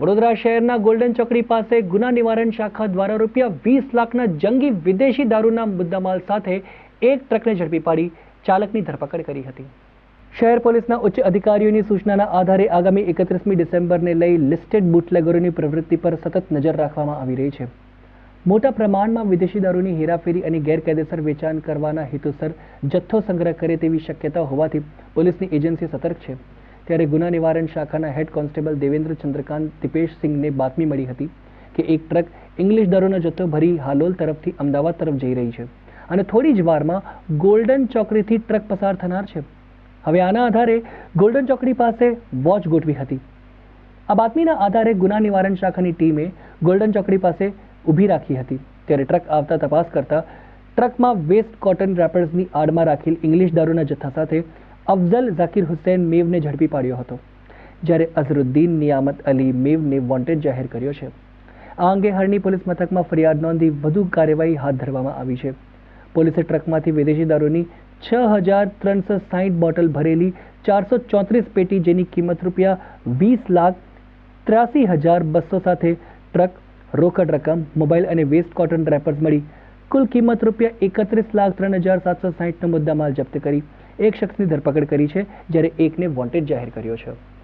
વડોદરા શહેરના ગોલ્ડન ચોકડી પાસે ગુના નિવારણ શાખા દ્વારા રૂપિયા વીસ લાખના જંગી વિદેશી દારૂના મુદ્દામાલ સાથે એક ટ્રકને ઝડપી પાડી ચાલકની ધરપકડ કરી હતી. શહેર પોલીસના ઉચ્ચ અધિકારીઓની સૂચનાના આધારે આગામી એકત્રીસમી ડિસેમ્બરને લઈ લિસ્ટેડ બુટલેગરોની પ્રવૃત્તિ પર સતત નજર રાખવામાં આવી રહી છે. મોટા પ્રમાણમાં વિદેશી દારૂની હેરાફેરી અને ગેરકાયદેસર વેચાણ કરવાના હેતુસર જથ્થો સંગ્રહ કરે તેવી શક્યતા હોવાથી પોલીસની એજન્સી સતર્ક છે. ત્યારે ગુના નિવારણ શાખાના હેડ કોન્સ્ટેબલ દેવેન્દ્ર ચંદ્રકાંત દિપેશસિંહને બાતમી મળી હતી કે એક ટ્રક ઇંગ્લિશ દારૂનો જથ્થો ભરી હાલોલ તરફથી અમદાવાદ તરફ જઈ રહી છે. અને થોડી જ વારમાં ગોલ્ડન ચોકડીથી ટ્રક પસાર થનાર છે. હવે આના આધારે ગોલ્ડન ચોકડી પાસે વોચ ગોઠવી હતી. આ બાતમીના આધારે ગુના નિવારણ શાખાની ટીમે ગોલ્ડન ચોકડી પાસે ઊભી રાખી હતી. ત્યારે ટ્રક આવતા તપાસ કરતા ટ્રકમાં વેસ્ટ કોટન રેપર્સની આડમાં રાખેલ ઇંગ્લિશ દારૂના જથ્થા સાથે અફઝલ ઝાકીર હુસૈન મેવને ઝડપી પાડ્યો હતો, જ્યારે અઝરુદ્દીન નિયામત અલી મેવને વોન્ટેડ જાહેર કર્યો છે. આ અંગે હરણી પોલીસ મથકમાં ફરિયાદ નોંધી વધુ કાર્યવાહી હાથ ધરવામાં આવી છે. પોલીસે ટ્રકમાંથી વિદેશી દારૂની છ હજાર ત્રણસો સાહીઠ બોટલ ભરેલી ચારસો ચોત્રીસ પેટી, જેની કિંમત રૂપિયા વીસ લાખ ત્ર્યાસી હજાર બસો સાથે ટ્રક, રોકડ રકમ, મોબાઈલ અને વેસ્ટ કોટન રેપર્સ મળી કુલ કિંમત રૂપિયા એકત્રીસ લાખ ત્રણ હજાર સાતસો સાહીઠનો મુદ્દામાલ જપ્ત કરી. એક શખ્સની ધરપકડ કરી છે જ્યારે એકને વોન્ટેડ જાહેર કર્યો છે.